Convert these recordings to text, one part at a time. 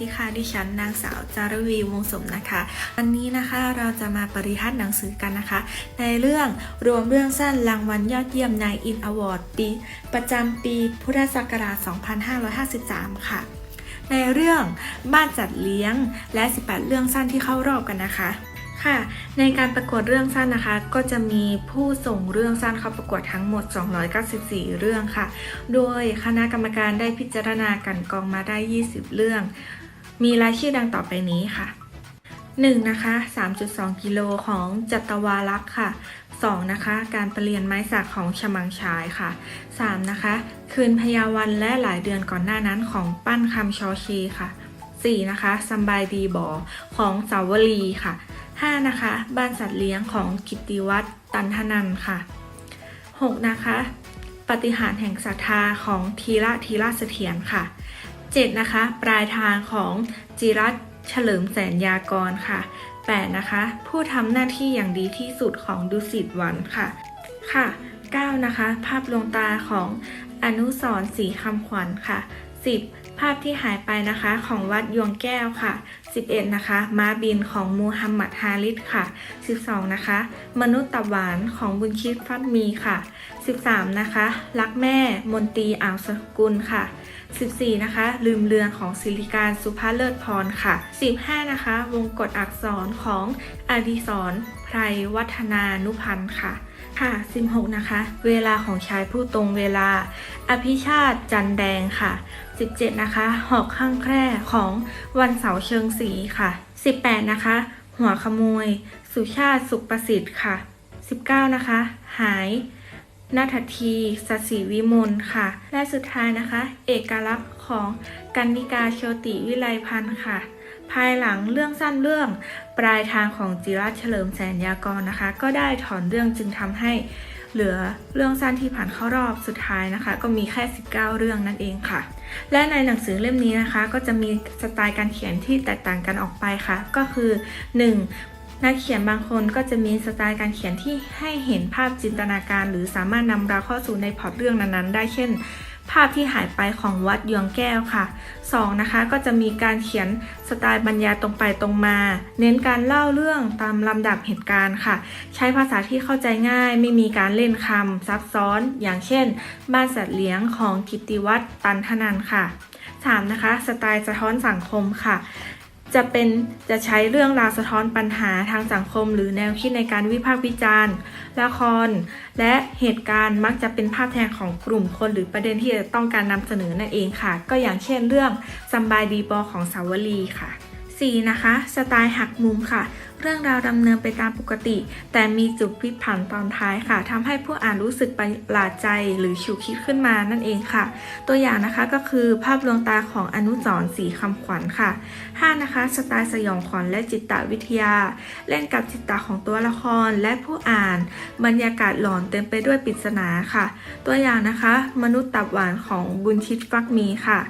ดีค่ะ ดิฉันนางสาวจารวีวงสมนะคะ วันนี้นะคะเราจะมาปริทัศน์หนังสือกันนะคะ ในเรื่องรวมเรื่องสั้นรางวัลยอดเยี่ยมนายอินอวอร์ดปี ประจำปีพุทธศักราช 2553 ค่ะ ในเรื่องบ้านจัดเลี้ยงและ 18 เรื่องสั้นที่เข้ารอบกันนะคะค่ะในการประกวดเรื่องสั้นนะคะ ก็จะมีผู้ส่งเรื่องสั้นเข้าประกวดทั้งหมด 294 เรื่องค่ะ โดยคณะกรรมการได้พิจารณากันกองมาได้ 20 เรื่อง มีรายชื่อดังต่อไปนี้ค่ะ 1. นะคะ 3.2 กิโลของจัตวาลักษ์ค่ะ 2. นะคะ การประเรียนไม้สักของฉมังชายค่ะ 3. นะคะ คืนพยาวันและหลายเดือนก่อนหน้านั้นของปั้นคำชอชีค่ะ 4. นะคะสำบายดีบอของสาวลีค่ะ 5. นะคะ บ้านสัตว์เลี้ยงของกิติวัฒน์ตันทนันค่ะ 6. นะคะ ปฏิหารแห่งศรัทธาของทีละทีละเสถียรค่ะ 7. นะคะ ปลายทางของจิรัตเฉลิมแสนยากรค่ะ 8. นะคะ ผู้ทำหน้าที่อย่างดีที่สุดของดุสิตวันค่ะ ค่ะ 9. นะคะ ภาพลวงตาของอนุสรศีคำขวัญค่ะ 10. ภาพที่หายไปนะคะของวัดยวงแก้วค่ะ 11. นะคะ ม้าบินของมูฮัมหมัดฮาริสค่ะ 12. นะคะ มนุษย์ตับหวานของบุญชิตฟัดมีค่ะ 13. นะคะ รักแม่มนตีอ่าวสกุลค่ะ 14 นะคะ ลืมเลือนของศิริการสุภาเลิศพรค่ะ 15 นะคะ วงกฎอักษรของอดิศรไพรวัฒนานุพันธ์ค่ะ ค่ะ 16 นะคะ เวลาของชายผู้ตรงเวลา อภิชาติจันแดงค่ะ 17 นะคะ หอกข้างแคร่ของวันเสาร์เชิงสีค่ะ 18 นะคะ หัวขโมย สุชาติสุขประสิทธิ์ค่ะ 19 นะคะ หายนาททีสศิวิมลค่ะ และสุดท้ายนะคะ เอกลักษณ์ของกันนิกาโชติวิไลพันธ์ค่ะ ภายหลังเรื่องสั้นเรื่องปลายทางของจิรัตเฉลิมแสนยากรนะคะ ก็ได้ถอนเรื่องจึงทำให้เหลือเรื่องสั้นที่ผ่านเข้ารอบสุดท้ายนะคะ ก็มีแค่ 19 เรื่องนั่นเองค่ะ และในหนังสือเล่มนี้นะคะ ก็จะมีสไตล์การเขียนที่แตกต่างกันออกไปค่ะ ก็คือ 1. นักเขียนบางคนก็จะมีสไตล์การเขียนที่ให้เห็นภาพจินตนาการ หรือสามารถนำเราเข้าสู่ในพล็อตเรื่องนั้นๆ ได้เช่น ภาพที่หายไปของวัดยวงแก้วค่ะ 2. นะคะก็จะมีการเขียนสไตล์บรรยายตรงไปตรงมา เน้นการเล่าเรื่องตามลำดับเหตุการณ์ค่ะ ใช้ภาษาที่เข้าใจง่าย ไม่มีการเล่นคำซับซ้อน อย่างเช่น บ้านสัตว์เลี้ยงของกิติวัฒน์ตันทนันค่ะ 3. นะคะ สไตล์สะท้อนสังคมค่ะ จะเป็นจะใช้เรื่องราวสะท้อนปัญหาทางสังคม หรือแนวคิดในการวิพากษ์วิจารณ์ ละคร และเหตุการณ์มักจะเป็นภาพแทนของกลุ่มคนหรือประเด็นที่จะต้องการนำเสนอนั่นเองค่ะ ก็อย่างเช่นเรื่องสบายดีบอของสาวลีค่ะ 4. นะคะ สไตล์หักมุมค่ะ เรื่องราวดำเนินไปตามปกติ แต่มีจุดพลิกผันตอนท้ายค่ะทำให้ผู้อ่านรู้สึกประหลาดใจหรือฉุกคิดขึ้นมานั่นเองค่ะ ตัวอย่างนะคะก็คือภาพลวงตาของอนุสรสีคำขวัญค่ะ 5. นะคะ สไตล์สยองขวัญและจิตวิทยา เล่นกับจิตตของตัวละครและผู้อ่าน บรรยากาศหลอนเต็มไปด้วยปริศนาค่ะ ตัวอย่างนะคะ มนุษย์ตับหวานของบุญชิตฟักมีค่ะ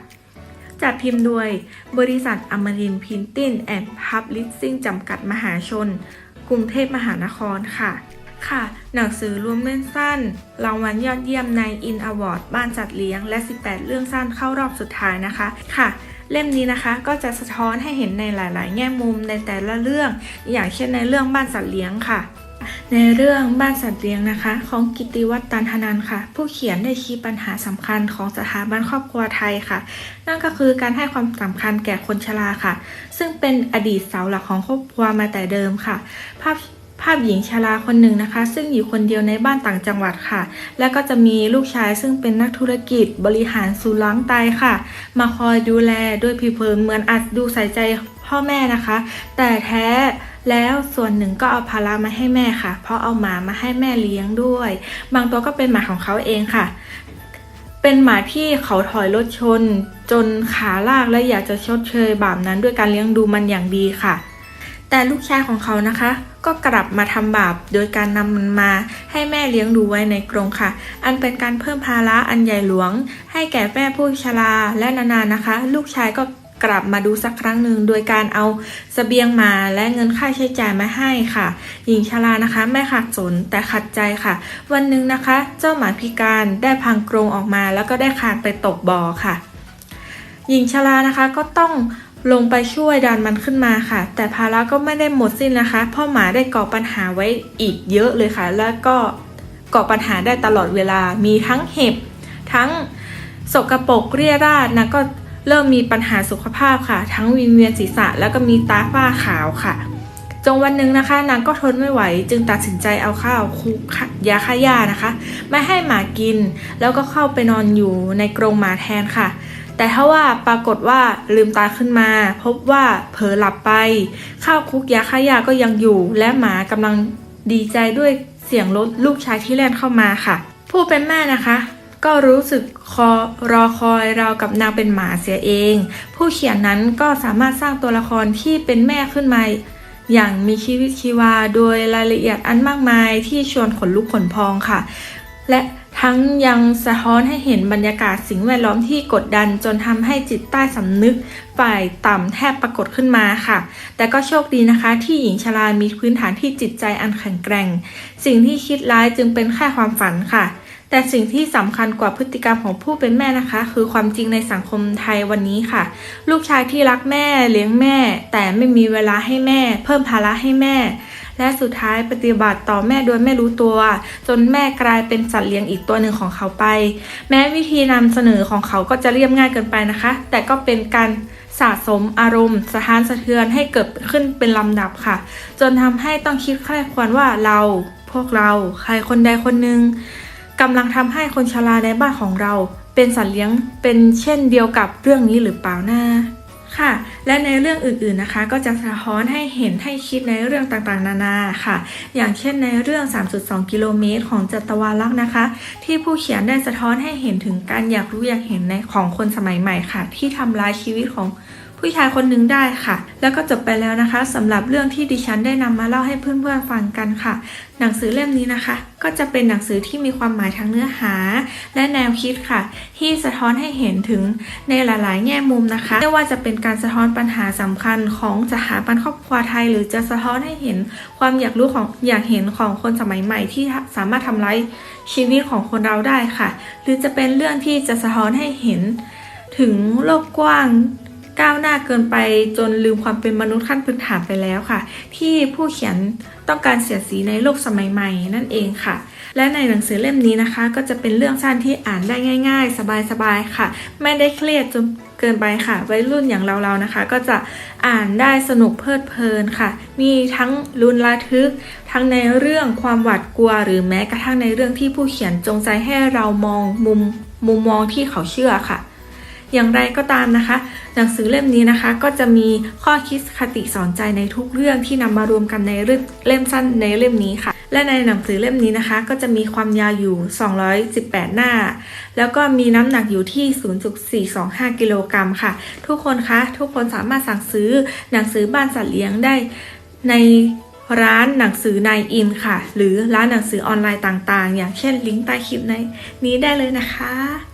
จัดพิมพ์โดย บริษัทอมรินพินติ้นแอนด์พับลิซิ่งจำกัดมหาชน กรุงเทพมหานครค่ะ ค่ะ หนังสือรวมเล่นสั้น รางวัลยอดเยี่ยมในอินอวอร์ดบ้านจัดเลี้ยง และ 18 เรื่องสั้นเข้ารอบสุดท้ายนะคะ ค่ะเล่มนี้นะคะก็จะสะท้อนให้เห็นในหลาย ๆ แง่มุมในแต่ละเรื่อง อย่างเช่นในเรื่องบ้านสัตว์เลี้ยงค่ะ ในเรื่องบ้านสัตว์เลี้ยงนะคะ ของกิติวัฒน์ตันทนันค่ะ ผู้เขียนได้ชี้ปัญหาสำคัญของสถาบันครอบครัวไทยค่ะ นั่นก็คือการให้ความสำคัญแก่คนชราค่ะ ซึ่งเป็นอดีตเสาหลักของครอบครัวมาแต่เดิมค่ะ ภาพภาพหญิงชราคนหนึ่งนะคะ ซึ่งอยู่คนเดียวในบ้านต่างจังหวัดค่ะ แล้วก็จะมีลูกชายซึ่งเป็นนักธุรกิจบริหารสูล้างไตค่ะ มาคอยดูแลด้วยผิวเผินเหมือนอาจดูใส่ใจพ่อแม่นะคะ แต่แท้ แล้วส่วนหนึ่งก็เอาภาระมาให้แม่ค่ะ เพราะเอาหมามาให้แม่เลี้ยงด้วย บางตัวก็เป็นหมาของเขาเองค่ะ เป็นหมาที่เขาถอยรถชน จนขาลากและอยากจะชดเชยบาปนั้นด้วยการเลี้ยงดูมันอย่างดีค่ะ แต่ลูกชายของเขานะคะ ก็กลับมาทำบาปโดยการนำมันมาให้แม่เลี้ยงดูไว้ในกรงค่ะ อันเป็นการเพิ่มภาระอันใหญ่หลวง ให้แก่แม่ผู้ชราและนานๆนะคะ ลูกชายก็ กลับมาดูสักครั้งหนึ่งโดยการเอาเสบียงมาและเงินค่าใช้จ่ายมาให้ค่ะ หญิงชรานะคะไม่ขัดสนแต่ขัดใจค่ะ วันหนึ่งนะคะ เจ้าหมาพิการได้พังกรงออกมาแล้วก็ได้คานไปตกบ่อค่ะ หญิงชรานะคะก็ต้องลงไปช่วยดันมันขึ้นมาค่ะ แต่ภาระก็ไม่ได้หมดสิ้นนะคะเพราะหมาได้ก่อปัญหาไว้อีกเยอะเลยค่ะ แล้วก็ก่อปัญหาได้ตลอดเวลามีทั้งเห็บทั้งสกรปรกเรียราดนะก็ เริ่มมีปัญหาสุขภาพค่ะ ทั้งวิงเวียนศีรษะแล้วก็มีตาฝ้าขาวค่ะ จนวันหนึ่งนะคะ นางก็ทนไม่ไหว จึงตัดสินใจเอาข้าวคุกยาฆ่าหญ้านะคะ ไม่ให้หมากิน แล้วก็เข้าไปนอนอยู่ในกรงหมาแทนค่ะ แต่ถ้าว่าปรากฏว่าลืมตาขึ้นมา พบว่าเผลอหลับไป ข้าวคุกยาฆ่าหญ้าก็ยังอยู่ และหมากำลังดีใจด้วยเสียงรถลูกชายที่แล่นเข้ามาค่ะ ผู้เป็นแม่นะคะ ก็รู้สึกคอรอคอยเรากับนางเป็นหมาเสียเอง ผู้เขียนนั้นก็สามารถสร้างตัวละครที่เป็นแม่ขึ้นมาอย่างมีชีวิตชีวาโดยรายละเอียดอันมากมายที่ชวนขนลุกขนพองค่ะ และทั้งยังสะท้อนให้เห็นบรรยากาศสิ่งแวดล้อมที่กดดันจนทำให้จิตใต้สำนึกฝ่ายต่ำแทบปรากฏขึ้นมาค่ะ แต่ก็โชคดีนะคะที่หญิงชรามีพื้นฐานที่จิตใจอันแข็งแกร่ง สิ่งที่คิดร้ายจึงเป็นแค่ความฝันค่ะ แต่สิ่งที่สำคัญกว่าพฤติกรรมของผู้เป็นแม่นะคะ คือความจริงในสังคมไทยวันนี้ค่ะ ลูกชายที่รักแม่เลี้ยงแม่ แต่ไม่มีเวลาให้แม่ เพิ่มภาระให้แม่ และสุดท้ายปฏิบัติต่อแม่โดยไม่รู้ตัว จนแม่กลายเป็นสัตว์เลี้ยงอีกตัวหนึ่งของเขาไป แม้วิธีนำเสนอของเขาก็จะเรียบง่ายเกินไปนะคะ แต่ก็เป็นการสะสมอารมณ์สถานสะเทือนให้เกิดขึ้นเป็นลำดับค่ะ จนทำให้ต้องคิดใคร่ควรว่าเราพวกเราใครคนใดคนหนึ่ง กำลังทำให้คนชราในบ้านของเรา เป็นสัตว์เลี้ยงเป็นเช่นเดียวกับเรื่องนี้หรือเปล่านะค่ะ และในเรื่องอื่นๆนะคะ ก็จะสะท้อนให้เห็นให้คิดในเรื่องต่างๆ นานาค่ะ อย่างเช่นในเรื่อง 3.2 กิโลเมตรของจัตวาลักษณ์นะคะ ที่ผู้เขียนได้สะท้อนให้เห็นถึงการอยากรู้อยากเห็นในของคนสมัยใหม่ค่ะ ที่ทำร้ายชีวิตของ ผู้ชายคนหนึ่งได้ค่ะ แล้วก็จบไปแล้วนะคะสำหรับเรื่องที่ดิฉันได้นำมาเล่าให้เพื่อนๆฟังกันค่ะ หนังสือเล่มนี้นะคะ ก็จะเป็นหนังสือที่มีความหมายทางเนื้อหา และแนวคิดค่ะ ที่สะท้อนให้เห็นถึงในหลาย ๆ แง่มุมนะคะไม่ว่าจะเป็นการสะท้อนปัญหาสำคัญของสถาบันครอบครัวไทย หรือจะสะท้อนให้เห็นความอยากรู้ของอยากเห็นของคนสมัยใหม่ที่สามารถทำร้ายชีวิตของคนเราได้ค่ะ หรือจะเป็นเรื่องที่จะสะท้อนให้เห็นถึงโลกกว้าง ก้าวหน้าเกินไปจนลืมความเป็นมนุษย์ขั้นพื้นฐานไปแล้วค่ะ ที่ผู้เขียนต้องการเสียดสีในโลกสมัยใหม่นั่นเองค่ะ และในหนังสือเล่มนี้นะคะ ก็จะเป็นเรื่องสั้นที่อ่านได้ง่าย ๆ สบายๆค่ะ ไม่ได้เครียดจนเกินไปค่ะวัยรุ่นอย่างเราๆนะคะ ก็จะอ่านได้สนุกเพลิดเพลินค่ะ มีทั้งลุ้นระทึก ทั้งในเรื่องความหวาดกลัว หรือแม้กระทั่งในเรื่องที่ผู้เขียนจงใจให้เรามองมุมมุมมองที่เขาเชื่อค่ะ อย่างไรก็ตามนะคะ หนังสือเล่มนี้นะคะ ก็จะมีข้อคิดคติสอนใจในทุกเรื่องที่นำมารวมกันในเรื่องเล่มสั้นในเล่มนี้ค่ะ และในหนังสือเล่มนี้นะคะ ก็จะมีความยาวอยู่ 218 หน้า แล้วก็มีน้ำหนักอยู่ที่ 0.425 กิโลกรัมค่ะ ทุกคนคะทุกคนสามารถสั่งซื้อหนังสือบ้านสัตว์เลี้ยงได้ในร้านหนังสือนายอินค่ะ หรือร้านหนังสือออนไลน์ต่างๆ อย่างเช่นลิงก์ใต้คลิปในนี้ได้เลยนะคะ